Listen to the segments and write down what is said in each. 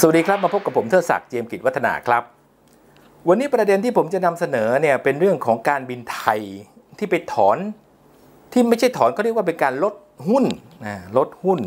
สวัสดีครับมาพบกับผมเทอศักดิ์เจียมกิจวัฒนาครับ วันนี้ประเด็นที่ผมจะนำเสนอเนี่ยเป็นเรื่องของการบินไทยที่ไปถอนที่ไม่ใช่ถอนเขาเรียกว่าเป็นการลดหุ้นนะลดหุ้น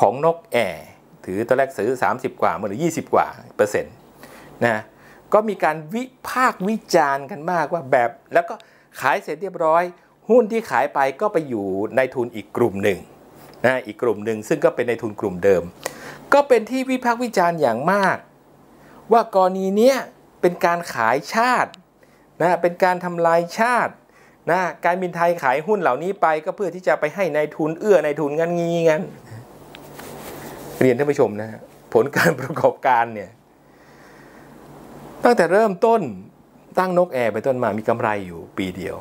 ของนกแอร์ถือตอนแรกซื้อ 30 กว่ามือหรือ 20 กว่าเปอร์เซ็นต์นะก็มีการวิพากษ์วิจารณ์กันมากว่าแบบ แล้วก็ขายเสร็จเรียบร้อย หุ้นที่ขายไปก็ไปอยู่ในทุนอีกกลุ่มหนึ่งนะอีกกลุ่มหนึ่งซึ่งก็เป็นในทุนกลุ่มเดิม ก็เป็นที่วิพากษ์วิจารณ์อย่างมาก ว่ากรณีเนี้ยเป็นการขายชาตินะเป็นการทำลายชาตินะการบินไทยขายหุ้นเหล่านี้ไปก็เพื่อที่จะไปให้ในายทุนเอื้อในายทุนงันงี้งันเรียนท่านผู้ชมนะผลการประกอบการเนี่ยตั้งแต่เริ่มต้นตั้งนกแอร์ไปต้นมามีกำไรอยู่ปีเดียว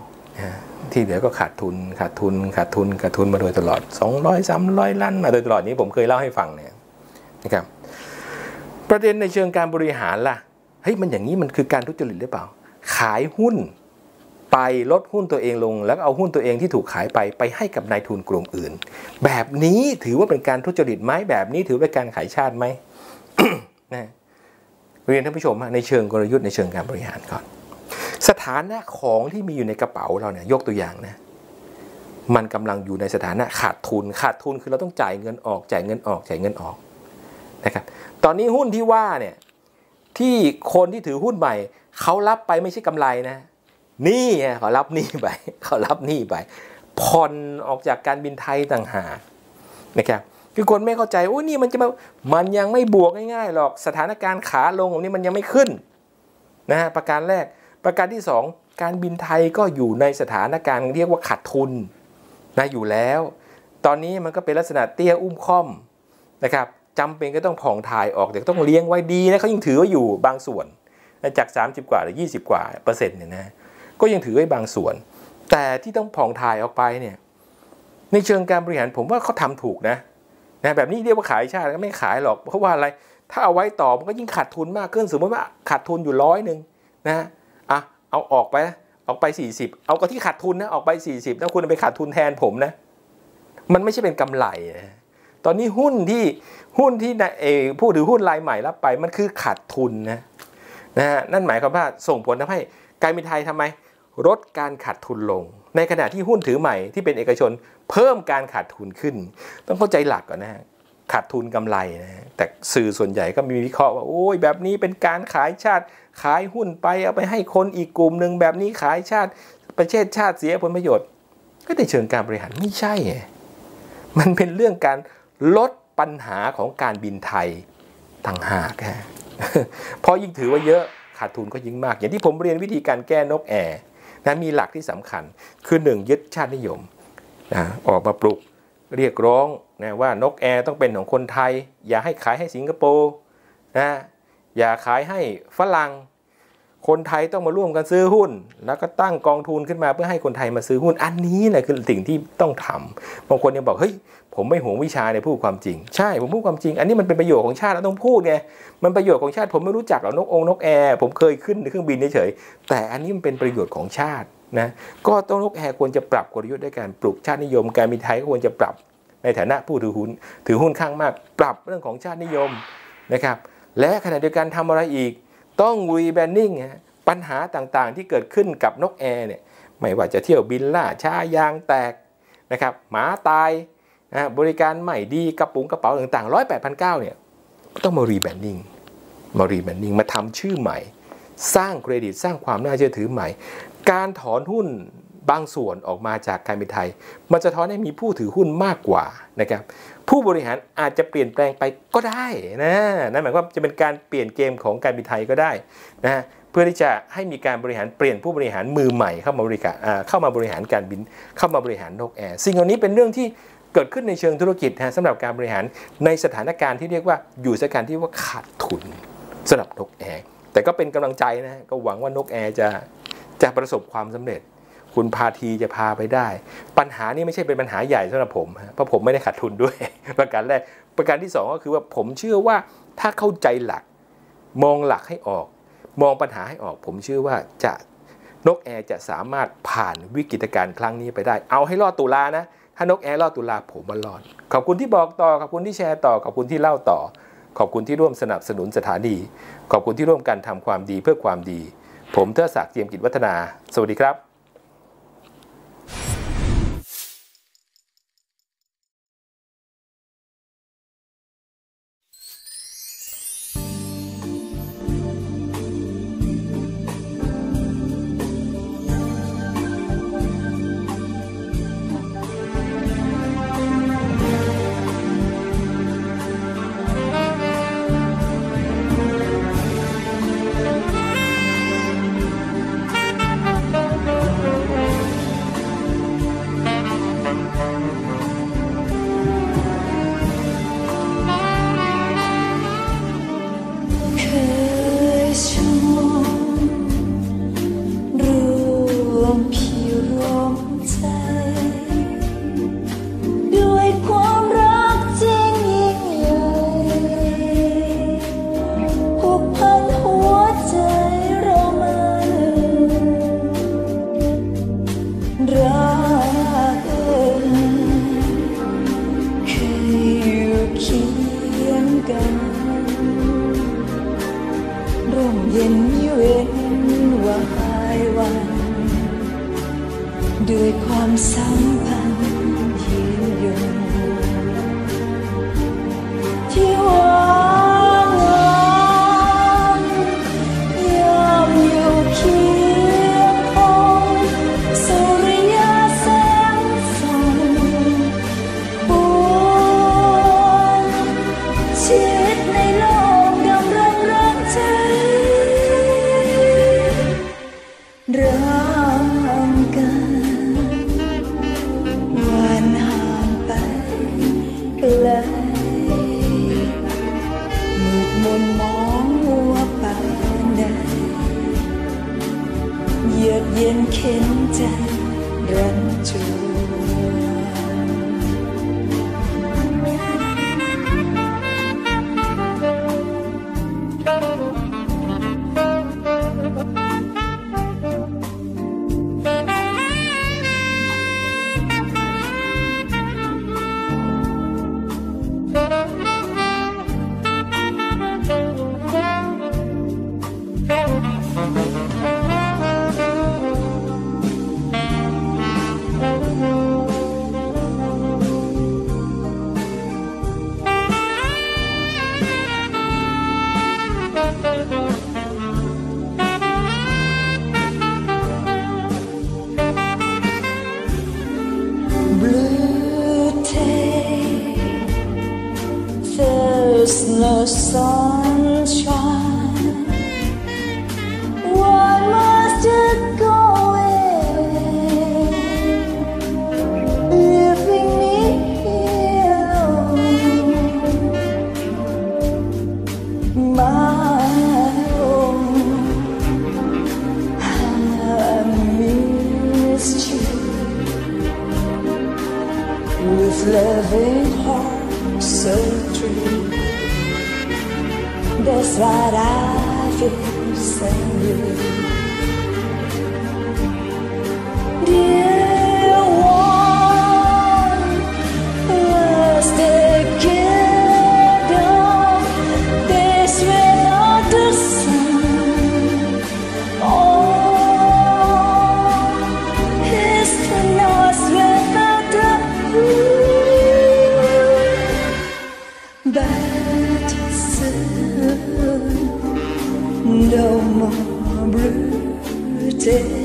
ที่เหลือก็ขาดทุนขาดทุนขาดทุนขาดทุนมาโดยตลอด 200 300ล้านมาโดยตลอดนี้ผมเคยเล่าให้ฟังเนี่ย นะครับ ประเด็นในเชิงการบริหารล่ะเฮ้ยมันอย่างนี้มันคือการทุจริตหรือเปล่า ขายหุ้นไปลดหุ้นตัวเองลง แล้วเอาหุ้นตัวเองที่ถูกขายไปไปให้กับนายทุนกลุ่มอื่น แบบนี้ถือว่าเป็นการทุจริตไหมแบบนี้ถือเป็นการขายชาติไหมนะเรียนท่านผู้ชมในเชิงกลยุทธ์ในเชิงการบริหารก่อน สถานะของที่มีอยู่ในกระเป๋าเราเนี่ยยกตัวอย่างนะมันกำลังอยู่ในสถานะขาดทุนขาดทุนคือเราต้องจ่ายเงินออกจ่ายเงินออกจ่ายเงินออก นะครับตอนนี้หุ้นที่ว่าเนี่ยที่คนที่ถือหุ้นใหม่เขารับไปไม่ใช่กำไรนะนี่เขารับหนี้ไปเขารับหนี้ไปผ่อนออกจากการบินไทยต่างหากนะครับคือคนไม่เข้าใจโอ้นี่มันจะมามันยังไม่บวกง่ายๆหรอกสถานการณ์ขาลงของนี้มันยังไม่ขึ้นนะฮะประการแรกประการที่ 2 การบินไทยก็อยู่ในสถานการณ์เรียกว่าขาดทุนนะอยู่แล้ว ตอนนี้มันก็เป็นลักษณะเตี้ยอุ้มค่อมนะครับ จำเป็นก็ต้องผ่องถ่ายออกแต่ต้องเลี้ยงไว้ดีนะเขายังถือไว้อยู่บางส่วนจาก 30 กว่าหรือ 20 กว่าเปอร์เซ็นต์เนี่ยนะก็ยังถือไว้บางส่วน แต่ที่ต้องผ่องถ่ายออกไปเนี่ยในเชิงการบริหารผมว่าเขาทำถูกนะนะแบบนี้เรียกว่าขายชาติก็ไม่ขายหรอก เพราะว่าอะไรถ้าเอาไว้ต่อมันก็ยิ่งขาดทุนมากขึ้นสมมติว่าขาดทุนอยู่ร้อยหนึ่งนะอะเอาออกไปออกไป 40 เอาก็ที่ขาดทุนนะออกไป 40แล้วคุณไปขาดทุนแทนผมนะมันไม่ใช่เป็นกำไรนะ ตอนนี้หุ้นที่หุ้นที่เอผู้ถือหุ้นรายใหม่รับไปมันคือขาดทุนนะนะฮะนั่นหมายความว่าส่งผลทำให้การบินไทยทำไมลดการขาดทุนลง ในขณะที่หุ้นถือใหม่ที่เป็นเอกชนเพิ่มการขาดทุนขึ้น ต้องเข้าใจหลักก่อนนะฮะขาดทุนกำไรนะ แต่สื่อส่วนใหญ่ก็มีวิเคราะห์ว่าโอ้ยแบบนี้เป็นการขายชาติ ขายหุ้นไปเอาไปให้คนอีกกลุ่มหนึ่งแบบนี้ขายชาติ ประเทศชาติเสียผลประโยชน์ ก็ในเชิงการบริหารไม่ใช่ มันเป็นเรื่องการ ลดปัญหาของการบินไทยต่างหากฮะเพราะยิ่งถือว่าเยอะขาดทุนก็ยิ่งมาก อย่างที่ผมเรียนวิธีการแก้นกแอร์นะมีหลักที่สำคัญคือหนึ่งยึดชาตินิยมนะออกมาปลุกเรียกร้องนะว่านกแอร์ต้องเป็นของคนไทย อย่าให้ขายให้สิงคโปร์นะอย่าขายให้ฝรั่ง คนไทยต้องมาร่วมกันซื้อหุ้น แล้วก็ตั้งกองทุนขึ้นมาเพื่อให้คนไทยมาซื้อหุ้น อันนี้แหละคือสิ่งที่ต้องทำบางคนยังบอกเฮ้ยผมไม่ห่วงวิชาในพูดความจริง ใช่ผมพูดความจริง อันนี้มันเป็นประโยชน์ของชาติเราต้องพูดไงมันประโยชน์ของชาติผมไม่รู้จักหรอกนกองนกแอร์ผมเคยขึ้นในเครื่องบินเฉยแต่อันนี้มันเป็นประโยชน์ของชาตินะก็ต้องนกแอร์ควรจะปรับกลยุทธ์ด้วยการปลุกชาตินิยม การบินไทยควรจะปรับในฐานะผู้ถือหุ้น ถือหุ้นข้างมาก ปรับเรื่องของชาตินิยมนะครับและขณะเดียวกันทำอะไรอีก ต้องรีแบรนดิ้งปัญหาต่างๆ ที่เกิดขึ้นกับนกแอร์เนี่ยไม่ว่าจะเที่ยวบินล่าช้ายางแตกนะครับหมาตายนะบริการใหม่ดีกระปุงกระเป๋าต่างๆร้อยแปดพันเก้าเนี่ยต้องมารีแบรนดิ้งมารีแบรนดิ้งมาทำชื่อใหม่ สร้างเครดิตสร้างความน่าเชื่อถือใหม่ การถอนหุ้น บางส่วนออกมาจากการบินไทย มันจะท้อนให้มีผู้ถือหุ้นมากกว่านะครับผู้บริหารอาจจะเปลี่ยนแปลงไปก็ได้นะนั่นหมายความว่าจะเป็นการเปลี่ยนเกมของการบินไทยก็ได้นะเพื่อที่จะให้มีการบริหารเปลี่ยนผู้บริหารมือใหม่เข้ามาบริการเข้ามาบริหารการบินเข้ามาบริหารนกแอร์สิ่งเหล่านี้เป็นเรื่องที่เกิดขึ้นในเชิงธุรกิจนะสำหรับการบริหารในสถานการณ์ที่เรียกว่าอยู่สถานการณ์ที่ว่าขาดทุนสำหรับนกแอร์แต่ก็เป็นกำลังใจนะก็หวังว่านกแอร์จะจะประสบความสำเร็จ คุณพาทีจะพาไปได้ ปัญหานี้ไม่ใช่เป็นปัญหาใหญ่สำหรับผมเพราะผมไม่ได้ขาดทุนด้วย ประการแรกประการที่ 2 ก็คือว่าผมเชื่อว่าถ้าเข้าใจหลัก มองหลักให้ออก มองปัญหาให้ออก ผมเชื่อว่าจะนกแอร์จะสามารถผ่านวิกฤตการณ์ครั้งนี้ไปได้ เอาให้รอดตุลานะ ถ้านกแอร์รอดตุลาผมมารอด ขอบคุณที่บอกต่อ ขอบคุณที่แชร์ต่อ ขอบคุณที่เล่าต่อ ขอบคุณที่ร่วมสนับสนุนสถานี ขอบคุณที่ร่วมกันทำความดีเพื่อความดี ผมเทอศักดิ์เจียมกิจวัฒนา สวัสดีครับ ใด้วยความรักจริงยิ่งใหญ่ผูกพันหัวใจเรามารักเองเคยอยู่เคียงกันร่มเย็นมีเวร ด้วยความสัมพันธ์ blue tape. There's no song. sarà che tu sei it.